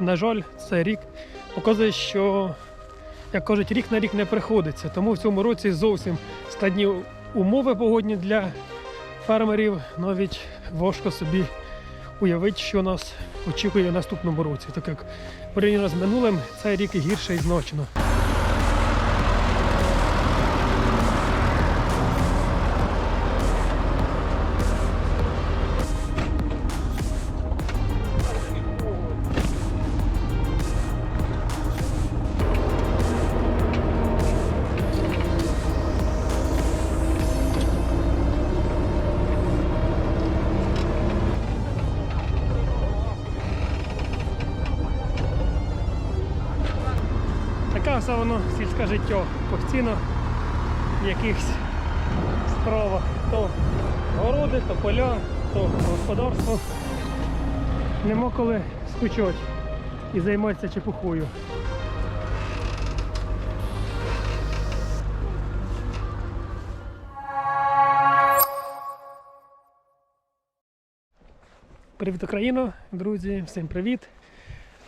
на жаль, цей рік показує, що, як кажуть, рік на рік не приходиться. Тому в цьому році зовсім складні умови погодні для фермерів. Навіть важко собі уявити, що нас очікує в наступному році. Так як порівняно з минулим, цей рік гірший значно. Таке воно сільське життя постійно в якихось справах. То городи, то поля, то господарство. Нема коли скучати і займатися чепухою. Привіт, Україно, друзі, всім привіт.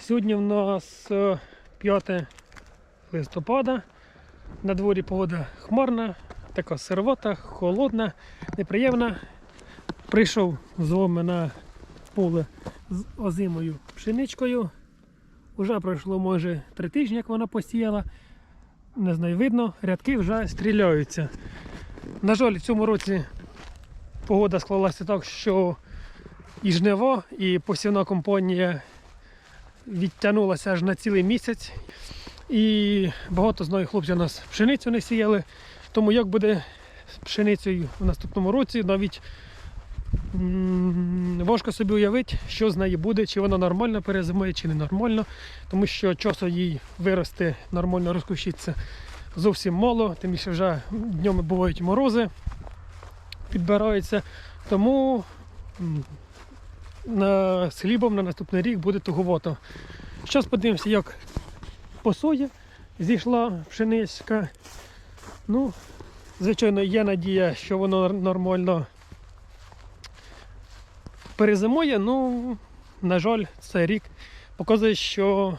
Сьогодні в нас е, 5 листопада. На дворі погода хмарна, така сировата, холодна, неприємна. Прийшов з вами на поле з озимою пшеничкою. Уже пройшло майже три тижні, як вона посіяла. Не знаю, видно, рядки вже стріляються. На жаль, в цьому році погода склалася так, що і жниво, і посівна компанія відтягнулася аж на цілий місяць. І багато знаю хлопців у нас пшеницю не сіяли. Тому як буде з пшеницею в наступному році, навіть важко собі уявити, що з нею буде, чи вона нормально перезимує, чи не нормально, тому що часу їй вирости, нормально розкущитися зовсім мало, тим більше вже днями бувають морози, підбираються. Тому з хлібом на наступний рік буде туговато. Зараз подивимося, як по сої зійшла пшеничка. Ну, звичайно, є надія, що воно нормально перезимує. Ну, на жаль, цей рік показує, що,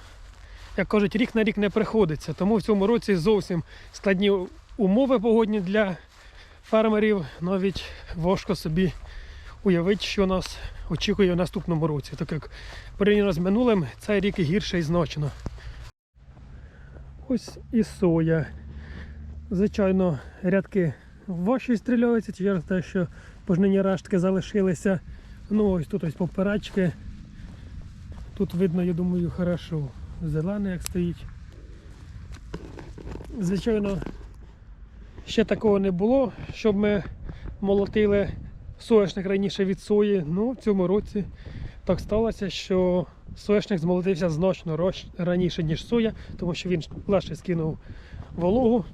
як кажуть, рік на рік не приходиться. Тому в цьому році зовсім складні умови погодні для фермерів. Навіть важко собі уявити, що нас очікує в наступному році. Так як порівняно з минулим, цей рік і гірший значно. Ось і соя. Звичайно, рядки важчі стріляються через те, що пожнині рештки залишилися. Ну ось тут ось поперечки. Тут видно, я думаю, хорошо. Зелений як стоїть. Звичайно, ще такого не було, щоб ми молотили соняшник раніше від сої. Ну, в цьому році так сталося, що соняшник змолотився значно раніше, ніж соя, тому що він легше скинув вологу.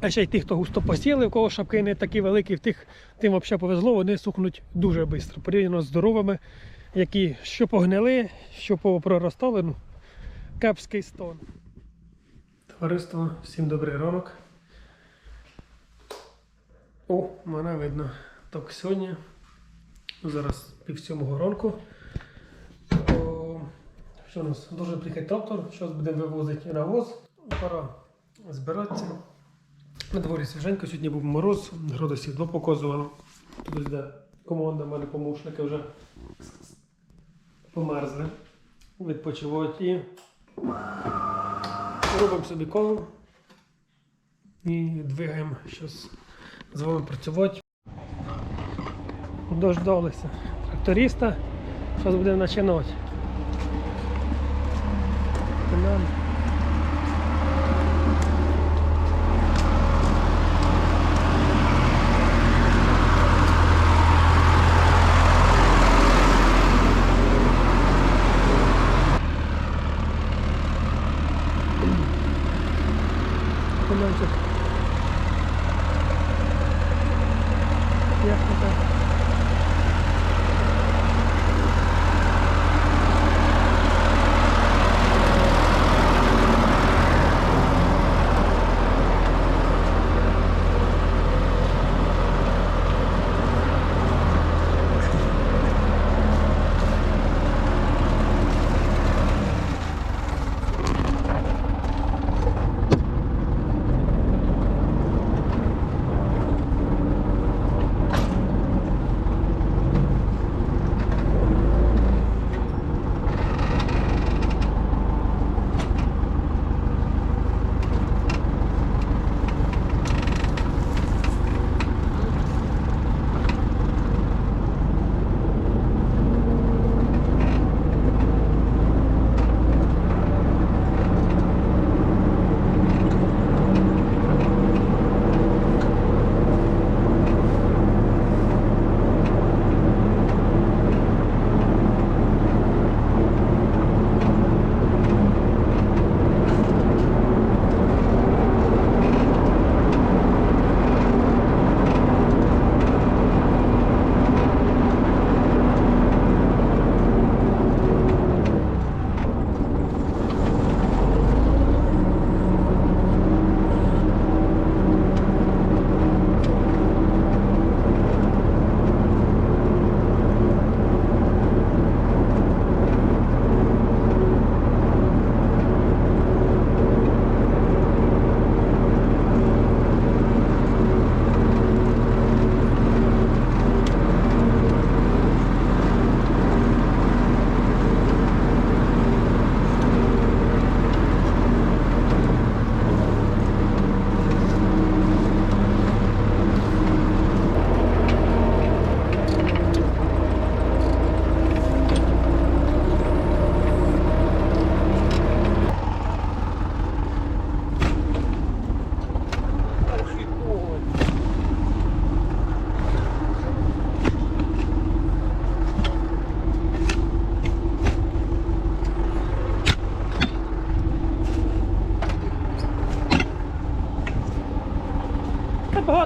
А ще й ті, хто густо посіяли, у кого шапки не такі великі, тих тим взагалі повезло, вони сухнуть дуже швидко. Порівняно з здоровими, які що погнили, що проростали, ну, кепський стон. Товариство, всім добрий ранок. О, мене видно. Так, сьогодні, зараз пів сьомого ранку. О, що у нас? Дуже приїхати трактор, зараз будемо вивозити навоз. Пора збиратися. На дворі свіженько, сьогодні був мороз, градусів 2 показувало. Тут де команда, в мене помощники вже померзли. Відпочивають і робимо собі коло і двигаємо щось з вами працювати. Дождалися тракториста. Зараз будемо починати. Починаємо. Кульончик.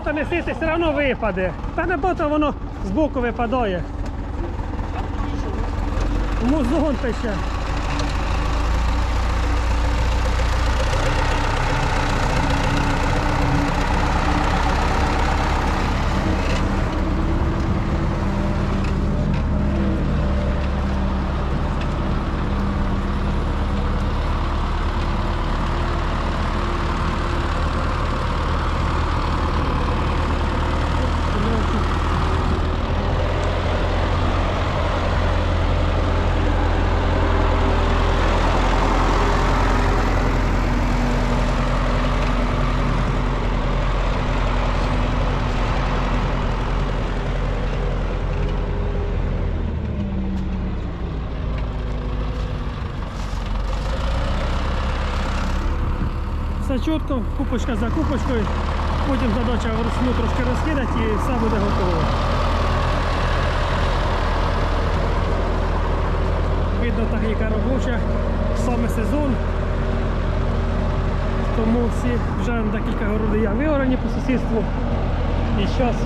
Техніка. багато несити, все одно випаде. Та не бота воно з боку випадає. Музон та чітко, купочка за купочкою. Потім задача вручну трошки розкидати і все буде готово. Видно техніка робоча, саме сезон. Тому всі вже декілька городів я виорані по сусідству. І зараз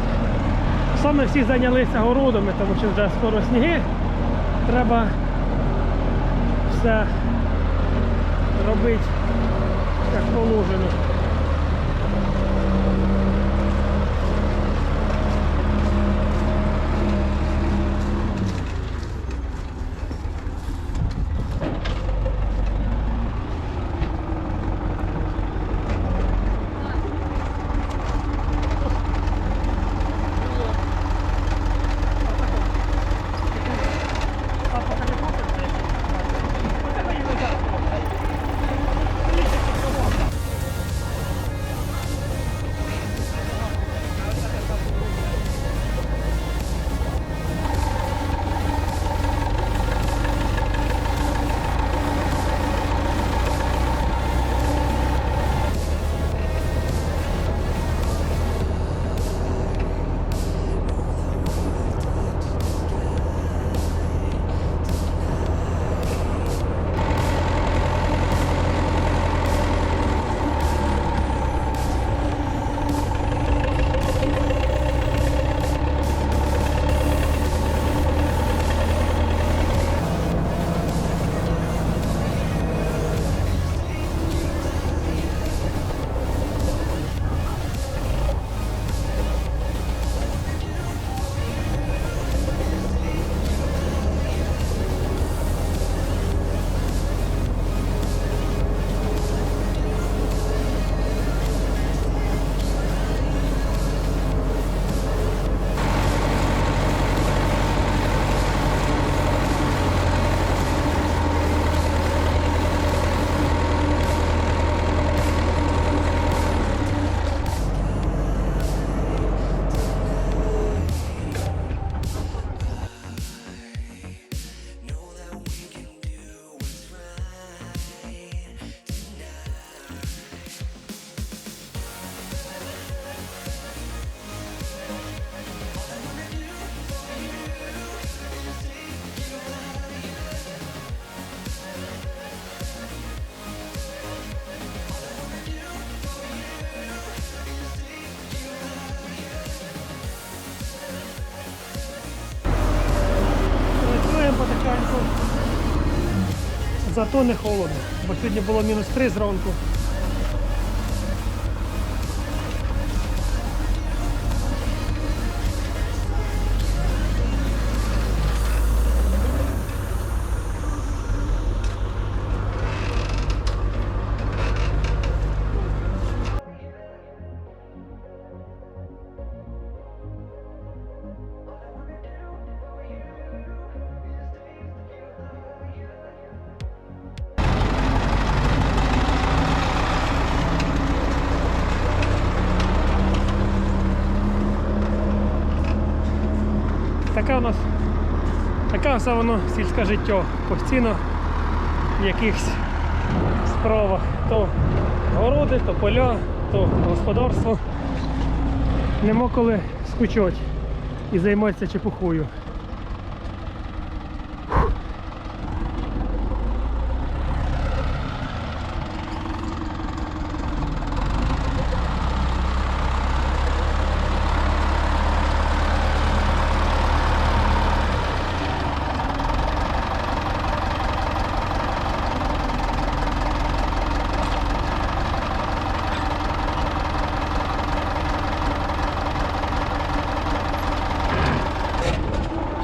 саме всі зайнялися городами, тому що вже скоро сніги. Треба все робити як Зато не холодно, бо сьогодні було мінус 3 зранку. Така у нас така все воно сільське життя. Постійно в якихось справах. То городи, то поля, то господарство. Нема коли скучати і займатися чепухою.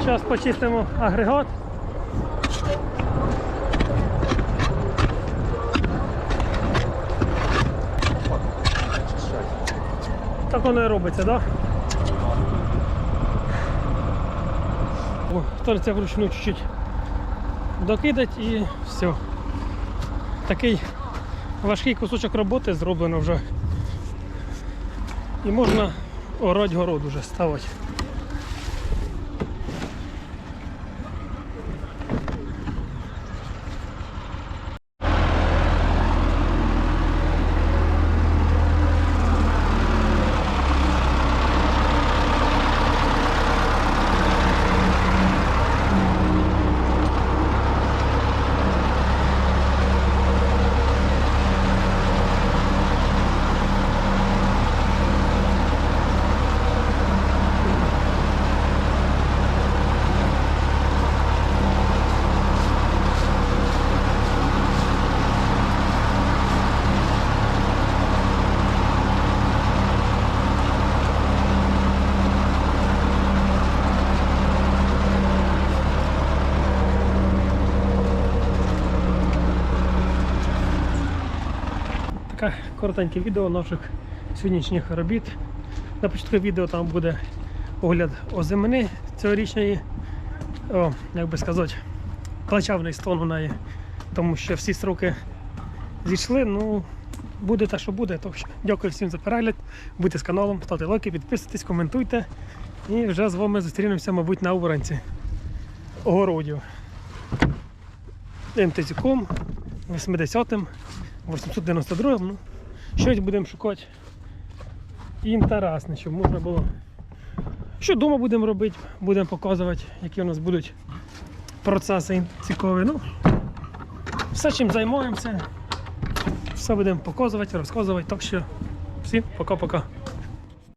Зараз почистимо агрегат. Так воно і робиться, так? Це вручну чуть-чуть докидать і все. Такий важкий кусочок роботи зроблено вже. І можна орати город уже ставити. Таке коротеньке відео наших сьогоднішніх робіт. На початку відео там буде огляд озимини цьогорічної, о, як би сказати, плачевний стон у неї, тому що всі строки зійшли. Ну, буде те, що буде. Що дякую всім за перегляд. Будьте з каналом, ставте лайки, підписуйтесь, коментуйте. І вже з вами зустрінемося, мабуть, на уранці огородів. МТЗКом, 80-м, 892 ну, щось будемо шукати. Інтересне, щоб можна було. Що вдома будемо робити, будемо показувати, які у нас будуть процеси цікаві. Ну, все, чим займаємося, все будемо показувати, розказувати. Так що всім пока-пока.